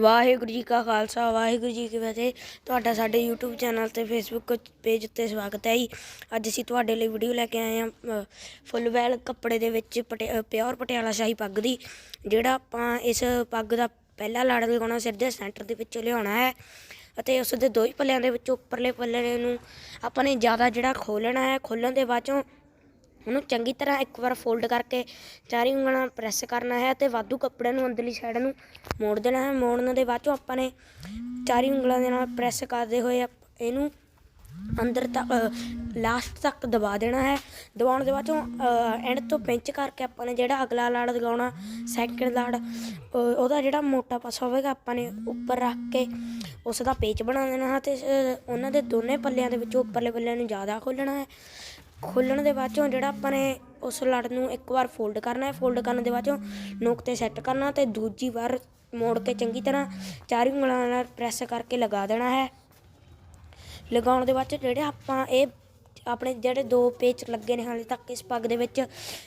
ਵਾਹਿਗੁਰੂ ਜੀ ਕਾ ਖਾਲਸਾ, ਵਾਹਿਗੁਰੂ ਜੀ ਕੀ ਫਤਿਹ। ਤੁਹਾਡਾ ਸਾਡੇ YouTube ਚੈਨਲ ਤੇ Facebook ਪੇਜ ਉੱਤੇ ਸਵਾਗਤ ਹੈ ਜੀ। ਅੱਜ ਅਸੀਂ ਤੁਹਾਡੇ ਲਈ ਵੀਡੀਓ ਲੈ ਕੇ ਆਏ ਹਾਂ ਫੁੱਲ ਵੈਲ ਕੱਪੜੇ ਦੇ ਵਿੱਚ ਪਿਓਰ ਪਟਿਆਲਾ ਸ਼ਾਹੀ ਪੱਗ ਦੀ, ਜਿਹੜਾ ਆਪਾਂ ਇਸ ਪੱਗ ਦਾ ਪਹਿਲਾ ਲੜ ਲਗਾਉਣਾ ਸਿਰ ਦੇ ਸੈਂਟਰ ਦੇ ਵਿੱਚੋਂ ਲਿਆਉਣਾ ਹੈ ਅਤੇ ਉਸ ਦੇ ਦੋ ਹੀ ਪੱਲਿਆਂ ਦੇ ਵਿੱਚੋਂ ਉੱਪਰਲੇ ਪੱਲੇ ਨੂੰ ਆਪਾਂ ਨੇ ਜ਼ਿਆਦਾ ਜਿਹੜਾ ਖੋਲਣਾ ਹੈ ਖੋਲਣ ਦੇ ਬਾਅਦ ਚੋਂ ਉਹਨੂੰ ਚੰਗੀ ਤਰ੍ਹਾਂ ਇੱਕ ਵਾਰ ਫੋਲਡ ਕਰਕੇ ਚਾਰੀ ਉਂਗਲਾਂ ਪ੍ਰੈਸ ਕਰਨਾ ਹੈ ਤੇ ਵਾਧੂ ਕੱਪੜੇ ਨੂੰ ਅੰਦਰਲੀ ਸਾਈਡ ਨੂੰ ਮੋੜ ਦੇਣਾ ਹੈ। ਮੋੜਨ ਦੇ ਬਾਅਦ ਚੋਂ ਆਪਾਂ ਨੇ ਚਾਰੀ ਉਂਗਲਾਂ ਦੇ ਨਾਲ ਪ੍ਰੈਸ ਕਰਦੇ ਹੋਏ ਇਹਨੂੰ ਅੰਦਰ ਤੱਕ ਲਾਸਟ ਤੱਕ ਦਬਾ ਦੇਣਾ ਹੈ। ਦਬਾਉਣ ਦੇ ਬਾਅਦ ਚੋਂ ਐਂਡ ਤੋਂ ਪਿੰਚ ਕਰਕੇ ਆਪਾਂ ਨੇ ਜਿਹੜਾ ਅਗਲਾ ਲਾੜ ਲਗਾਉਣਾ ਸੈਕਿੰਡ ਲਾੜ ਉਹਦਾ ਜਿਹੜਾ ਮੋਟਾ ਪਾਸਾ ਹੋਵੇਗਾ ਆਪਾਂ ਨੇ ਉੱਪਰ ਰੱਖ ਕੇ ਉਸ ਦਾ ਪੇਚ ਬਣਾ ਦੇਣਾ ਹੈ ਤੇ ਉਹਨਾਂ ਦੇ ਦੋਨੇ ਪੱਲਿਆਂ ਦੇ ਵਿੱਚੋਂ ਉੱਪਰਲੇ ਪੱਲਿਆਂ ਨੂੰ ਜ਼ਿਆਦਾ ਖੋਲਣਾ ਹੈ। ਖੋਲਣ ਦੇ ਬਾਅਦ ਚੋਂ ਜਿਹੜਾ ਆਪਾਂ ਨੇ ਉਸ ਲੜ ਨੂੰ ਇੱਕ ਵਾਰ ਫੋਲਡ ਕਰਨਾ ਹੈ ਫੋਲਡ ਕਰਨ ਦੇ ਬਾਅਦ ਚੋਂ ਨੋਕ ਤੇ ਸੈੱਟ ਕਰਨਾ ਤੇ ਦੂਜੀ ਵਾਰ ਮੋੜ ਕੇ ਚੰਗੀ ਤਰ੍ਹਾਂ ਚਾਰੀ ਉਂਗਲਾਂ ਨਾਲ ਪ੍ਰੈਸ ਕਰਕੇ ਲਗਾ ਦੇਣਾ ਹੈ। ਲਗਾਉਣ ਦੇ ਬਾਅਦ 'ਚ ਜਿਹੜੇ ਆਪਾਂ ਇਹ ਆਪਣੇ ਜਿਹੜੇ ਦੋ ਪੇਚ ਲੱਗੇ ਨੇ ਹਾਲੇ ਤੱਕ ਇਸ ਪੱਗ ਦੇ ਵਿੱਚ,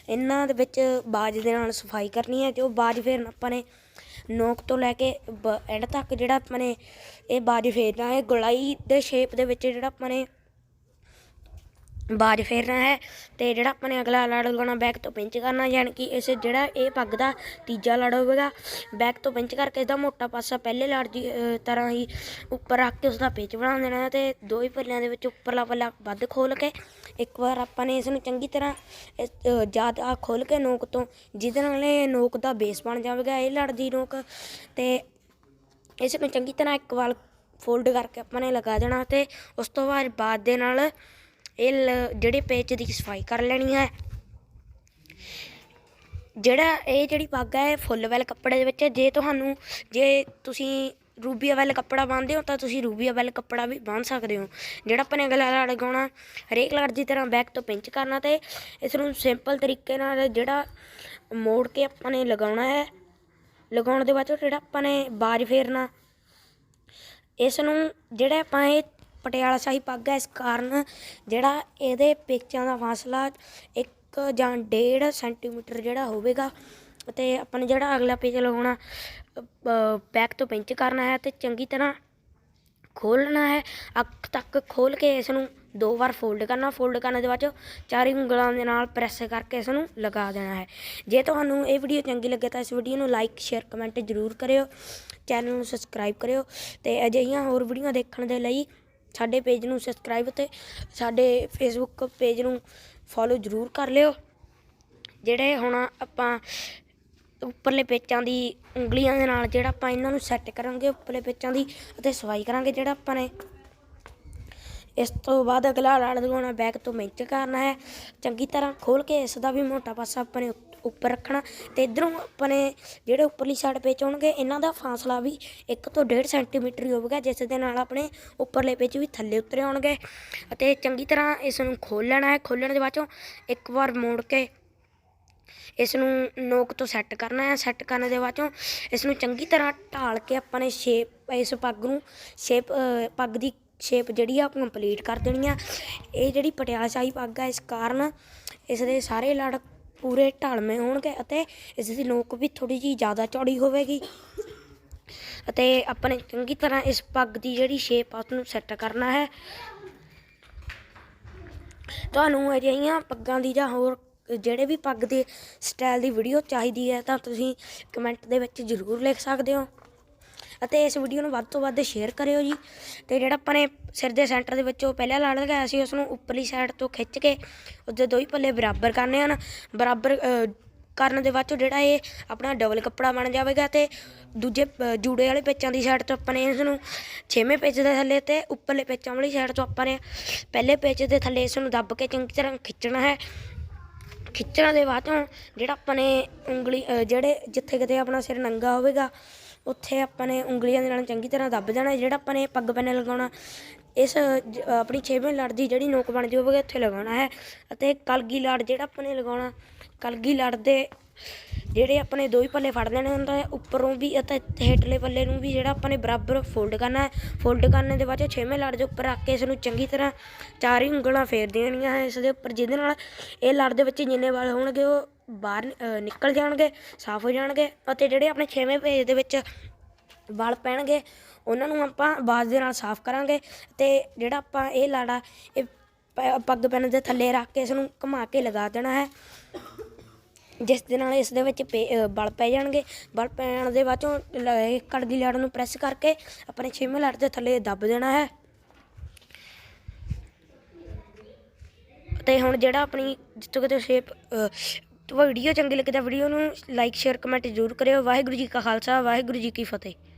ਇਹਨਾਂ ਦੇ ਵਿੱਚ ਬਾਜ ਦੇ ਨਾਲ ਸਫ਼ਾਈ ਕਰਨੀ ਹੈ ਤੇ ਉਹ ਬਾਜ ਫੇਰਨ ਆਪਾਂ ਨੇ ਨੋਕ ਤੋਂ ਲੈ ਕੇ ਐਂਡ ਤੱਕ ਜਿਹੜਾ ਆਪਾਂ ਨੇ ਇਹ ਬਾਜ ਫੇਰਨਾ ਹੈ। ਗੁਲਾਈ ਦੇ ਸ਼ੇਪ ਦੇ ਵਿੱਚ ਜਿਹੜਾ ਆਪਾਂ ਨੇ ਬਾਜ ਫੇਰਨਾ ਹੈ ਤੇ ਜਿਹੜਾ ਆਪਾਂ ਨੇ ਅਗਲਾ ਲੜ ਲਗਾਉਣਾ ਬੈਕ ਤੋਂ ਪਿੰਚ ਕਰਨਾ ਯਾਨੀ ਕਿ ਇਸ ਜਿਹੜਾ ਇਹ ਪੱਗ ਦਾ ਤੀਜਾ ਲੜ ਹੋਵੇਗਾ ਬੈਕ ਤੋਂ ਪਿੰਚ ਕਰਕੇ ਇਹਦਾ ਮੋਟਾ ਪਾਸਾ ਪਹਿਲੇ ਲੜ ਦੀ ਤਰ੍ਹਾਂ ਹੀ ਉੱਪਰ ਰੱਖ ਕੇ ਉਸਦਾ ਪੇਚ ਬਣਾ ਦੇਣਾ ਹੈ ਤੇ ਦੋ ਹੀ ਪੱਲਿਆਂ ਦੇ ਵਿੱਚ ਉੱਪਰਲਾ ਪੱਲਾ ਵੱਧ ਖੋਲ ਕੇ ਇੱਕ ਵਾਰ ਆਪਾਂ ਨੇ ਇਸ ਨੂੰ ਚੰਗੀ ਤਰ੍ਹਾਂ ਇਸ, ਅਹ, ਜ਼ਿਆਦਾ ਖੋਲ ਕੇ ਨੋਕ ਤੋਂ ਜਿਹਦੇ ਨਾਲ ਇਹ ਨੋਕ ਦਾ ਬੇਸ ਬਣ ਜਾਵੇਗਾ ਇਹ ਲੜ ਦੀ ਨੋਕ ਤੇ ਇਸ ਨੂੰ ਚੰਗੀ ਤਰ੍ਹਾਂ ਇੱਕ ਵਾਰ ਫੋਲਡ ਕਰਕੇ ਆਪਾਂ ਨੇ ਲਗਾ ਦੇਣਾ ਤੇ ਉਸ ਤੋਂ ਬਾਅਦ ਬਾਅਦ ਦੇ ਨਾਲ ਇਹ ਲ- ਜਿਹੜੇ ਪੇਚ ਦੀ ਸਫ਼ਾਈ ਕਰ ਲੈਣੀ ਹੈ। ਜਿਹੜਾ ਇਹ ਜਿਹੜੀ ਪੱਗ ਹੈ ਫੁੱਲ ਵੈਲ ਕੱਪੜੇ ਦੇ ਵਿੱਚ ਜੇ ਤੁਹਾਨੂੰ, ਜੇ ਤੁਸੀਂ ਰੂਬੀਆ ਵੈਲ ਕੱਪੜਾ ਬੰਨਦੇ ਹੋ, ਤਾਂ ਤੁਸੀਂ ਰੂਬੀਆ ਵੈਲ ਕੱਪੜਾ ਵੀ ਬੰਨ ਸਕਦੇ ਹੋ। ਜਿਹੜਾ ਆਪਾਂ ਨੇ ਅਗਲਾ ਲਗਾਉਣਾ, ਹਰੇਕ ਲੜ ਦੀ ਤਰ੍ਹਾਂ ਬੈਕ ਤੋਂ ਪਿੰਚ ਕਰਨਾ ਤੇ ਇਸ ਨੂੰ ਸਿੰਪਲ ਤਰੀਕੇ ਨਾਲ ਜਿਹੜਾ ਮੋੜ ਕੇ ਆਪਾਂ ਨੇ ਲਗਾਉਣਾ ਹੈ। ਲਗਾਉਣ ਦੇ ਬਾਅਦ ਚੋਂ ਜਿਹੜਾ ਆਪਾਂ ਨੇ ਬਾਜ ਫੇਰਨਾ, ਇਸ ਨੂੰ ਜਿਹੜਾ ਆਪਾਂ ਇਹ ਪਟਿਆਲਾ ਸ਼ਾਹੀ ਪੱਗ ਹੈ। ਇਸ ਕਾਰਨ ਜਿਹੜਾ ਇਹਦੇ ਪੇਚਾਂ ਦਾ ਫਾਸਲਾ 1 ਜਾਂ 1.5 ਸੈਂਟੀਮੀਟਰ ਜਿਹੜਾ ਹੋਵੇਗਾ ਅਤੇ ਆਪਾਂ ਨੇ ਜਿਹੜਾ ਅਗਲਾ ਪੇਚ ਲਗਾਉਣਾ ਬੈਕ ਤੋਂ ਪਿੰਚ ਕਰਨਾ ਹੈ ਤੇ ਚੰਗੀ ਤਰ੍ਹਾਂ ਖੋਲਣਾ ਹੈ। ਅੱਖ ਤੱਕ ਖੋਲ ਕੇ ਇਸ ਨੂੰ ਦੋ ਵਾਰ ਫੋਲਡ ਕਰਨਾ, ਫੋਲਡ ਕਰਨ ਦੇ ਬਾਅਦ 'ਚੋਂ ਚਾਰੀ ਉਂਗਲਾਂ ਦੇ ਨਾਲ ਪ੍ਰੈਸ ਕਰਕੇ ਇਸ ਨੂੰ ਲਗਾ ਦੇਣਾ ਹੈ। ਜੇ ਤੁਹਾਨੂੰ ਇਹ ਵੀਡੀਓ ਚੰਗੀ ਲੱਗੇ ਤਾਂ ਇਸ ਵੀਡੀਓ ਨੂੰ ਲਾਈਕ, ਸ਼ੇਅਰ, ਕਮੈਂਟ ਜ਼ਰੂਰ ਕਰਿਓ। ਚੈਨਲ ਨੂੰ ਸਬਸਕ੍ਰਾਈਬ ਕਰਿਓ ਤੇ ਅਜਿਹੀਆਂ ਹੋਰ ਵੀਡੀਓ ਦੇਖਣ ਦੇ ਲਈ ਸਾਡੇ ਪੇਜ ਨੂੰ ਸਬਸਕ੍ਰਾਈਬ ਅਤੇ ਸਾਡੇ ਫੇਸਬੁੱਕ ਪੇਜ ਨੂੰ ਫੋਲੋ ਜ਼ਰੂਰ ਕਰ ਲਿਓ। ਜਿਹੜੇ ਹੁਣ ਆਪਾਂ ਉੱਪਰਲੇ ਪੇਚਾਂ ਦੀ ਉਂਗਲੀਆਂ ਦੇ ਨਾਲ ਜਿਹੜਾ ਆਪਾਂ ਇਹਨਾਂ ਨੂੰ ਸੈੱਟ ਕਰਾਂਗੇ, ਉੱਪਰਲੇ ਪੇਚਾਂ ਦੀ ਅਤੇ ਸਵਾਈ ਕਰਾਂਗੇ ਜਿਹੜਾ ਆਪਾਂ ਨੇ। ਇਸ ਤੋਂ ਬਾਅਦ ਅਗਲਾ ਲੜ ਲਗਾਉਣਾ ਬੈਕ ਤੋਂ ਮਿੰਚ ਕਰਨਾ ਹੈ। ਚੰਗੀ ਤਰ੍ਹਾਂ ਖੋਲ ਕੇ ਇਸ ਦਾ ਵੀ ਮੋਟਾ ਪਾਸਾ ਆਪਾਂ ਨੇ ਉੱਪਰ ਰੱਖਣਾ ਤੇ ਇਧਰੋਂ ਆਪਣੇ ਜਿਹੜੇ ਉੱਪਰਲੀ ਸਾਈਡ ਪੇਚ ਹੋਣਗੇ, ਇਹਨਾਂ ਦਾ ਫਾਸਲਾ ਵੀ 1 ਤੋਂ 1.5 ਸੈਂਟੀਮੀਟਰ ਹੀ ਹੋਵੇਗਾ ਜਿਸ ਦੇ ਨਾਲ ਆਪਣੇ ਉੱਪਰਲੇ ਪੇਚ ਵੀ ਥੱਲੇ ਉਤਰੇ ਆਉਣਗੇ ਅਤੇ ਚੰਗੀ ਤਰ੍ਹਾਂ ਇਸ ਨੂੰ ਖੋਲ ਲੈਣਾ ਹੈ। ਖੋਲਣ ਦੇ ਬਾਅਦ ਚੋਂ ਇੱਕ ਵਾਰ ਮੋੜ ਕੇ ਇਸ ਨੂੰ ਨੋਕ ਤੋਂ ਸੈੱਟ ਕਰਨਾ ਹੈ। ਸੈੱਟ ਕਰਨ ਦੇ ਬਾਅਦ ਚੋਂ ਇਸ ਨੂੰ ਚੰਗੀ ਤਰ੍ਹਾਂ ਢਾਲ ਕੇ ਆਪਾਂ ਨੇ ਸ਼ੇਪ ਇਸ ਪੱਗ ਨੂੰ ਸ਼ੇਪ ਪੱਗ ਦੀ ਸ਼ੇਪ ਜਿਹੜੀ ਆ ਕੰਪਲੀਟ ਕਰ ਦੇਣੀ ਆ। ਇਹ ਜਿਹੜੀ ਪਟਿਆਲਾ ਸ਼ਾਹੀ ਪੱਗ ਆ, ਇਸ ਕਾਰਨ ਇਸ ਦੇ ਸਾਰੇ ਲੜ ਪੂਰੇ ਢਾਲਵੇਂ ਹੋਣਗੇ ਅਤੇ ਇਸ ਦੀ ਨੋਕ ਵੀ ਥੋੜੀ ਜਿਹੀ ਜ਼ਿਆਦਾ ਚੌੜੀ ਹੋਵੇਗੀ। ਅਤੇ ਆਪਣੇ ਚੰਗੀ ਤਰ੍ਹਾਂ ਇਸ ਪੱਗ ਦੀ ਜਿਹੜੀ ਸ਼ੇਪ ਆ ਉਸ ਨੂੰ ਸੈੱਟ ਕਰਨਾ ਹੈ। ਤੁਹਾਨੂੰ ਅਜਿਹੀਆਂ ਪੱਗਾਂ ਦੀ ਜਾਂ ਹੋਰ ਜਿਹੜੇ ਵੀ ਪੱਗ ਦੇ ਸਟਾਈਲ ਦੀ ਵੀਡੀਓ ਚਾਹੀਦੀ ਹੈ ਤਾਂ ਤੁਸੀਂ ਕਮੈਂਟ ਦੇ ਵਿੱਚ ਜ਼ਰੂਰ ਲਿਖ ਸਕਦੇ ਹੋ। ਅਤੇ ਇਸ ਵੀਡੀਓ ਨੂੰ ਵੱਧ ਤੋਂ ਵੱਧ ਸ਼ੇਅਰ ਕਰਿਓ ਜੀ। ਤੇ ਜਿਹੜਾ ਆਪਾਂ ਨੇ ਸਿਰ ਦੇ ਸੈਂਟਰ ਦੇ ਵਿੱਚੋਂ ਪਹਿਲਾਂ ਲਾਣ ਲਗਾਇਆ ਸੀ ਉਸ ਨੂੰ ਉੱਪਰਲੀ ਸਾਈਡ ਤੋਂ ਖਿੱਚ ਕੇ ਉਹਦੇ ਦੋ ਹੀ ਪੱਲੇ ਬਰਾਬਰ ਕਰਨੇ ਹਨ। ਬਰਾਬਰ ਕਰਨ ਦੇ ਬਾਅਦ ਚੋਂ ਜਿਹੜਾ ਇਹ ਆਪਣਾ ਡਬਲ ਕੱਪੜਾ ਬਣ ਜਾਵੇਗਾ ਤੇ ਦੂਜੇ ਜੂੜੇ ਵਾਲੇ ਪੇਚਾਂ ਦੀ ਸਾਈਡ ਤੋਂ ਆਪਾਂ ਨੇ ਇਸ ਨੂੰ ਛੇਵੇਂ ਪੇਚ ਦੇ ਥੱਲੇ ਤੇ ਉੱਪਰਲੇ ਪੇਚਾਂ ਵਾਲੀ ਸਾਈਡ ਤੋਂ ਆਪਾਂ ਨੇ ਪਹਿਲੇ ਪੇਚ ਦੇ ਥੱਲੇ ਇਸ ਨੂੰ ਦੱਬ ਕੇ ਚੰਗੀ ਤਰ੍ਹਾਂ ਖਿੱਚਣਾ ਹੈ। ਖਿੱਚਣ ਦੇ ਬਾਅਦ ਚੋਂ ਜਿਹੜਾ ਆਪਾਂ ਨੇ ਉਂਗਲੀ ਜਿਹੜੇ ਜਿੱਥੇ ਕਿਤੇ ਆਪਣਾ ਸਿਰ ਨੰਗਾ ਹੋਵੇਗਾ, ਉੱਥੇ ਆਪਾਂ ਨੇ ਉਂਗਲੀਆਂ ਦੇ ਨਾਲ ਚੰਗੀ ਤਰ੍ਹਾਂ ਦੱਬ ਜਾਣਾ, ਜਿਹੜਾ ਆਪਾਂ ਨੇ ਪੱਗ ਬੰਨੇ ਲਗਾਉਣਾ, ਇਸ ਆਪਣੀ ਛੇਵੇਂ ਲੜ ਦੀ ਜਿਹੜੀ ਨੋਕ ਬਣਦੀ ਹੋਵੇਗੀ ਉੱਥੇ ਲਗਾਉਣਾ ਹੈ। ਅਤੇ ਕਲਗੀ ਲੜ ਜਿਹੜਾ ਆਪਾਂ ਨੇ ਲਗਾਉਣਾ, ਕਲਗੀ ਲੜ ਦੇ ਜਿਹੜੇ ਆਪਣੇ ਦੋ ਹੀ ਪੱਲੇ ਫੜ ਲੈਣੇ ਹੁੰਦਾ ਹੈ ਉੱਪਰੋਂ ਵੀ ਅਤੇ ਹੇਠਲੇ ਪੱਲੇ ਨੂੰ ਵੀ ਜਿਹੜਾ ਆਪਾਂ ਨੇ ਬਰਾਬਰ ਫੋਲਡ ਕਰਨਾ ਹੈ। ਫੋਲਡ ਕਰਨ ਦੇ ਬਾਅਦ ਚੋਂ ਛੇਵੇਂ ਲੜ ਦੇ ਉੱਪਰ ਰੱਖ ਕੇ ਇਸ ਨੂੰ ਚੰਗੀ ਤਰ੍ਹਾਂ ਚਾਰ ਹੀ ਉਂਗਲਾਂ ਫੇਰ ਦੇਣੀਆਂ ਹੈ ਇਸ ਦੇ ਉੱਪਰ ਜਿਹਦੇ ਨਾਲ ਇਹ ਲੜ ਦੇ ਵਿੱਚ ਜਿੰਨੇ ਵਾਲ ਹੋਣਗੇ ਉਹ ਬਾਹਰ ਅ, ਨਿਕਲ ਜਾਣਗੇ ਸਾਫ਼ ਹੋ ਜਾਣਗੇ ਅਤੇ ਜਿਹੜੇ ਆਪਣੇ ਛੇਵੇਂ ਪੇਜ ਦੇ ਵਿੱਚ ਵਾਲ ਪੈਣਗੇ ਉਹਨਾਂ ਨੂੰ ਆਪਾਂ ਬਾਜ਼ ਦੇ ਨਾਲ ਸਾਫ਼ ਕਰਾਂਗੇ ਤੇ ਜਿਹੜਾ ਆਪਾਂ ਇਹ ਲਾੜਾ ਇਹ ਪੱਗ ਪੈਨ ਦੇ ਥੱਲੇ ਰੱਖ ਕੇ ਇਸ ਨੂੰ ਘੁਮਾ ਕੇ ਲਗਾ ਦੇਣਾ ਹੈ। ਜਿਸ ਦੇ ਨਾਲ ਇਸ ਦੇ ਵਿੱਚ ਪੇ- ਅ, ਪੈ ਜਾਣਗੇ। ਵਲ ਪੈਣ ਦੇ ਬਾਅਦ ਚੋਂ ਲ- ਇਹ ਲੜ ਨੂੰ ਪ੍ਰੈਸ ਕਰਕੇ ਆਪਣੇ ਛੇਵੇਂ ਲੜ ਦੇ ਥੱਲੇ ਦੱਬ ਦੇਣਾ ਹੈ। ਤੇ ਹੁਣ ਜਿਹੜਾ ਆਪਣੀ ਜਿੱਥੋਂ ਕਿਤੇ ਸ਼ੇਪ ਵੀਡੀਓ ਚੰਗੀ ਲੱਗੇ ਤਾਂ ਵੀਡੀਓ ਨੂੰ ਲਾਈਕ ਸ਼ੇਅਰ ਕਮੈਂਟ ਜ਼ਰੂਰ ਕਰਿਓ। ਵਾਹਿਗੁਰੂ ਜੀ ਕਾ ਖਾਲਸਾ ਵਾਹਿਗੁਰੂ ਜੀ ਕੀ ਫਤਿਹ।